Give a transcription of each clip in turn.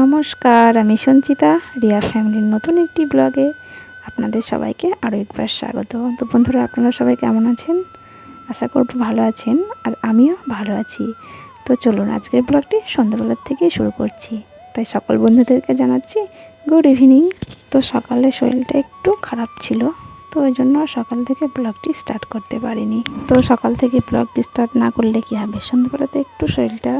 নমস্কার, আমি সঞ্চিতা, রিয়া ফ্যামিলির নতুন একটি ব্লগে আপনাদের সবাইকে আরও একবার স্বাগত। তো বন্ধুরা, আপনারা সবাই কেমন আছেন? আশা করব ভালো আছেন আর আমিও ভালো আছি। তো চলুন আজকের ব্লগটি সন্ধ্যাবেলার থেকেই শুরু করছি। তাই সকল বন্ধুদেরকে জানাচ্ছি গুড ইভিনিং তো সকালে শরীরটা একটু খারাপ ছিল, তো ওই জন্য সকাল থেকে ব্লগটি স্টার্ট করতে পারিনি। তো সকাল থেকে ব্লগটি স্টার্ট না করলে কী হবে? সন্ধ্যাবেলাতে একটু শরীরটা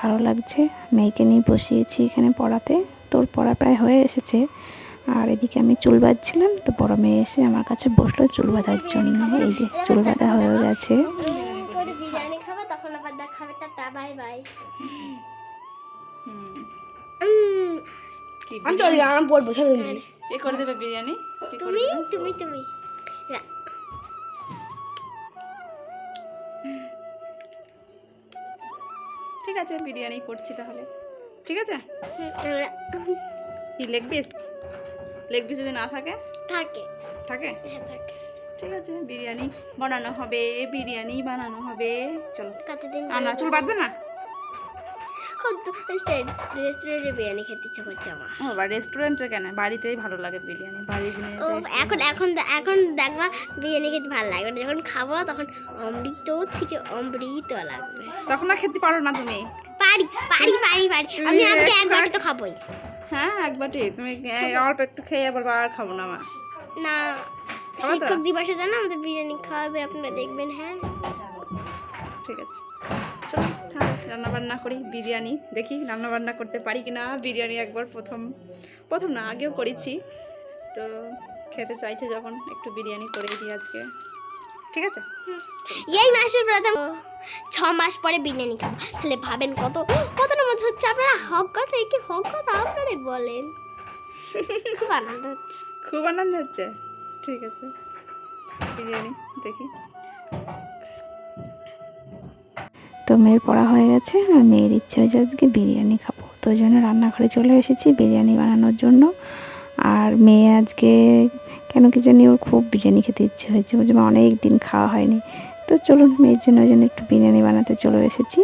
ভালো লাগছে। মেয়েকে নিয়ে বসিয়েছি এখানে পড়াতে। তোর পড়া প্রায় হয়ে এসেছে। আর এদিকে আমি চুল বাঁধছিলাম তো বড় মেয়ে এসে আমার কাছে বসল চুল বাঁধার জন্য। এই যে চুল বাঁধা হয়ে গেছে। করে বিরিয়ানি খাব তখন আবার দেখাবে টাটা বাই বাই কি আমি চলে। গেলাম আমি কে করে দেবে বিরিয়ানি? তুমি? তুমি তুমি। আছে বিরিয়ানি করছি তাহলে। ঠিক আছে? কি লেগ পিস লেগ পিস যদি না থাকে? থাকে। থাকে? হ্যাঁ থাকে। ঠিক আছে বিরিয়ানি বানানো হবে বিরিয়ানি বানানো হবে। চলো। আনা চুল বাঁধবে না? রেস্টুরেন্টে বিরিয়ানি খেতে ইচ্ছে করছে আমার। ও রেস্টুরেন্টে কেন? বাড়িতেই ভালো লাগে বিরিয়ানি বাড়ি ও এখন এখন এখন দেখবা বিরিয়ানি খেতে ভালো লাগবে না। যখন খাব তখন অমৃত থেকে অমৃত লাগবে। তখন আর খেতে পারো না তুমি। পারি পারি পারি পারি। আমি আজকে এক একবার তো খাবোই। হ্যাঁ একবারটি তুমি অল্প একটু খেয়ে আবার আর খাব না আমার। না? শিক্ষক দিবসে জানো আমাদের বিরিয়ানি খাওয়াবে আপনারা দেখবেন হ্যাঁ। ঠিক আছে। চলো রান্না বান্না করি বিরিয়ানি। দেখি রান্না বান্না করতে পারি কি না বিরিয়ানি একবার প্রথম প্রথম না আগেও করেছি। তো খেতে চাইছে যখন একটু বিরিয়ানি করে দিই আজকে। ঠিক আছে? এই মাসের প্রথম ছ মাস পরে বিরিয়ানি খাব। তাহলে ভাবেন কত কতটা মজা হচ্ছে আপনারা হক কথা কি হক কথা আপনারাই বলেন। খুব আনন্দ হচ্ছে। খুব আনন্দ হচ্ছে? ঠিক আছে। বিরিয়ানি দেখি। তো মেয়ের পড়া হয়ে গেছে আর মেয়ের ইচ্ছে হয়েছে আজকে বিরিয়ানি খাব। তো ওই জন্য রান্নাঘরে চলে এসেছি বিরিয়ানি বানানোর জন্য। আর মেয়ে আজকে কেন কি জানি ওর খুব বিরিয়ানি খেতে ইচ্ছে হয়েছে। বলছে অনেক দিন খাওয়া হয়নি। তো চলুন, মেয়ের জন্য ওই জন্য একটু বিরিয়ানি বানাতে চলে এসেছি।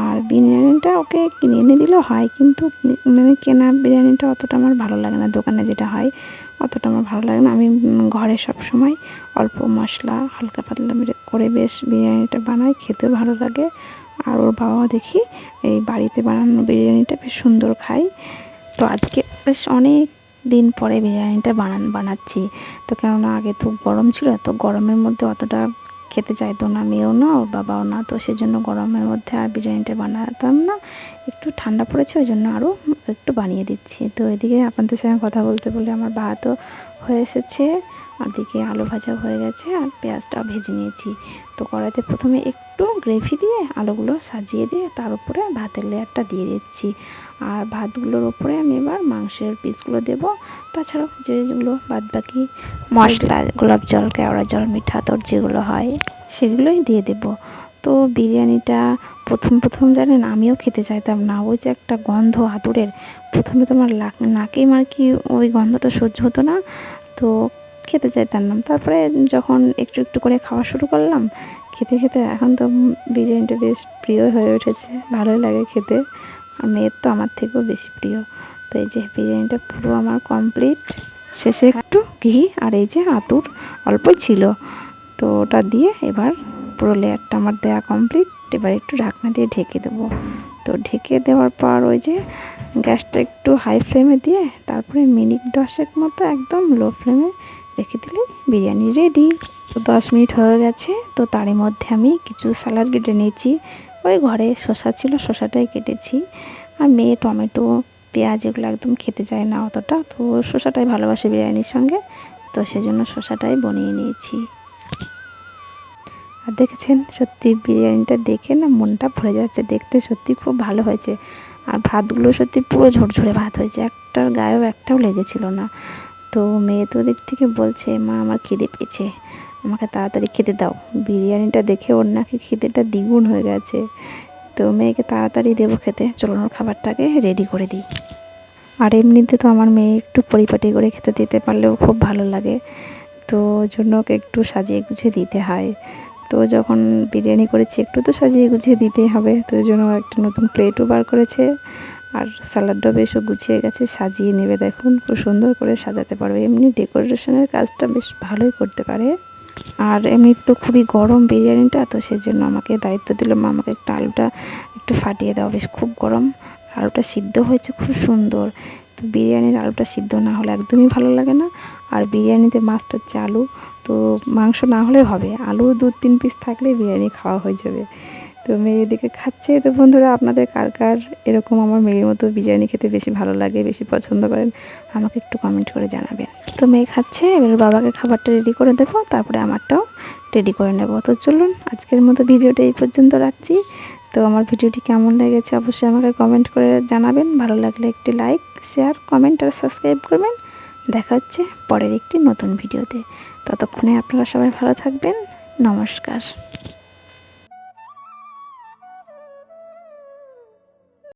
আর বিরিয়ানিটা ওকে কিনে এনে দিলেও হয়, কিন্তু মানে কেনা বিরিয়ানিটা অতটা আমার ভালো লাগে না, দোকানে যেটা হয় অতটা আমার ভালো লাগে না। আমি ঘরে সব সময় অল্প মশলা, হালকা পাতলা করে বেশ বিরিয়ানিটা বানাই, খেতেও ভালো লাগে। আর ওর বাবাও দেখি এই বাড়িতে বানানো বিরিয়ানিটা বেশ সুন্দর খায়। তো আজকে বেশ অনেক দিন পরে বিরিয়ানিটা বানান, বানাচ্ছি। তো কেননা আগে তো গরম ছিল, তো গরমের মধ্যে অতটা খেতে চাইতো না, মেয়েও না, ওর বাবাও না। তো সেজন্য গরমের মধ্যে আর বিরিয়ানিটা বানাতাম না। একটু ঠান্ডা পড়েছে, ওই জন্য আরও একটু বানিয়ে দিচ্ছি। তো এদিকে আপনাদের সঙ্গে কথা বলতে বলে আমার ভাতও হয়ে এসেছে। আর দিকে আলু ভাজা হয়ে গেছে আর পেঁয়াজটা ভেজে নিয়েছি। তো কড়াইতে প্রথমে একটু গ্রেভি দিয়ে আলুগুলো সাজিয়ে দিয়ে তার উপরে ভাতের লেয়ারটা দিয়ে দিচ্ছি। আর ভাতগুলোর উপরে আমি এবার মাংসের পিসগুলো দেবো। তাছাড়াও যেগুলো বাদ বাকি মশলা, গোলাপ জল, কেওড়া জল, মিঠা তোর যেগুলো হয় সেগুলোই দিয়ে দেবো। তো বিরিয়ানিটা প্রথম প্রথম জানেন আমিও খেতে চাইতাম না, ওই যে একটা গন্ধ আদুরের প্রথমে তোমার নাকে মার কি ওই গন্ধটা সহ্য হতো না। তো খেতে চাইতাম না। তারপরে যখন একটু একটু করে খাওয়া শুরু করলাম, খেতে খেতে এখন তো বিরিয়ানিটা বেশ প্রিয় হয়ে উঠেছে, ভালোই লাগে খেতে। আর মেয়ের তো আমার থেকেও বেশি প্রিয়। তো এই যে বিরিয়ানিটা পুরো আমার কমপ্লিট শেষে একটু ঘি আর এই যে আতুর অল্পই ছিল। তো ওটা দিয়ে এবার পুরো লেয়ারটা আমার দেয়া কমপ্লিট এবার একটু ঢাকনা দিয়ে ঢেকে দেবো। তো ঢেকে দেওয়ার পর ওই যে গ্যাসটা একটু হাই ফ্লেমে দিয়ে, তারপরে মিনিট দশেক মতো একদম লো ফ্লেমে রেখে দিলে বিরিয়ানি রেডি তো দশ মিনিট হয়ে গেছে, তো তারই মধ্যে আমি কিছু স্যালাড কেটে নিয়েছি। ওই ঘরে শসা ছিল, শসাটাই কেটেছি। আর মেয়ে টমেটো, পেঁয়াজ এগুলো একদম খেতে চায় না অতটা, তো শসাটাই ভালোবাসে বিরিয়ানির সঙ্গে। তো সেজন্য শসাটাই বনিয়ে নিয়েছি। আর দেখেছেন, সত্যি বিরিয়ানিটা দেখে না মনটা ভরে যাচ্ছে, দেখতে সত্যি খুব ভালো হয়েছে। আর ভাতগুলো সত্যি পুরো ঝরঝরে ভাত হয়েছে, একটার গায়েও একটাও লেগেছিল না। তো মেয়ে তো দিক থেকে বলছে, মা, আমার খিদে পেয়েছে। আমাকে তাড়াতাড়ি খেতে দাও। বিরিয়ানিটা দেখে ওর নাকি খিদেটা দ্বিগুণ হয়ে গেছে। তো মেয়েকে তাড়াতাড়ি দেবো খেতে। চলুন ওর খাবারটাকে রেডি করে দিই। আর এমনিতে তো আমার মেয়ে একটু পরিপাটি করে খেতে দিতে পারলেও খুব ভালো লাগে। তো জন্য ওকে একটু সাজিয়ে গুছিয়ে দিতে হয়। তো যখন বিরিয়ানি করেছি, একটু তো সাজিয়ে গুছিয়ে দিতেই হবে। তো জন্য একটা নতুন প্লেটও বার করেছে। আর স্যালাডটাও বেশ গুছিয়ে গেছে, সাজিয়ে নেবে দেখুন, খুব সুন্দর করে সাজাতে পারবে। এমনি ডেকোরেশনের কাজটা বেশ ভালোই করতে পারে। আর এমনি তো খুবই গরম বিরিয়ানিটা, তো সেই জন্য আমাকে দায়িত্ব দিল, মা আমাকে একটু আলুটা একটু ফাটিয়ে দাও, বেশ খুব গরম। আলুটা সিদ্ধ হয়েছে, খুব সুন্দর। তো বিরিয়ানির আলুটা সিদ্ধ না হলে একদমই ভালো লাগে না। আর বিরিয়ানিতে মাছটা হচ্ছে আলু, তো মাংস না হলে হবে। আলু দু তিন পিস থাকলে বিরিয়ানি খাওয়া হয়ে যাবে। তো মেয়ে এদিকে খাচ্ছে। তো বন্ধুরা, আপনাদের কার কার এরকম আমার মেয়ের মতো বিরিয়ানি খেতে বেশি ভালো লাগে, বেশি পছন্দ করেন, আমাকে একটু কমেন্ট করে জানাবেন। তো মেয়ে খাচ্ছে, এবার বাবাকে খাবারটা রেডি করে দেবো, তারপরে আমারটাও রেডি করে নেব। তো চলুন, আজকের মতো ভিডিওটা এই পর্যন্ত রাখছি। তো আমার ভিডিওটি কেমন লেগেছে অবশ্যই আমাকে কমেন্ট করে জানাবেন। ভালো লাগলে একটি লাইক শেয়ার কমেন্ট আর সাবস্ক্রাইব করবেন। দেখা হচ্ছে পরের একটি নতুন ভিডিওতে। ততক্ষণে আপনারা সবাই ভালো থাকবেন। নমস্কার।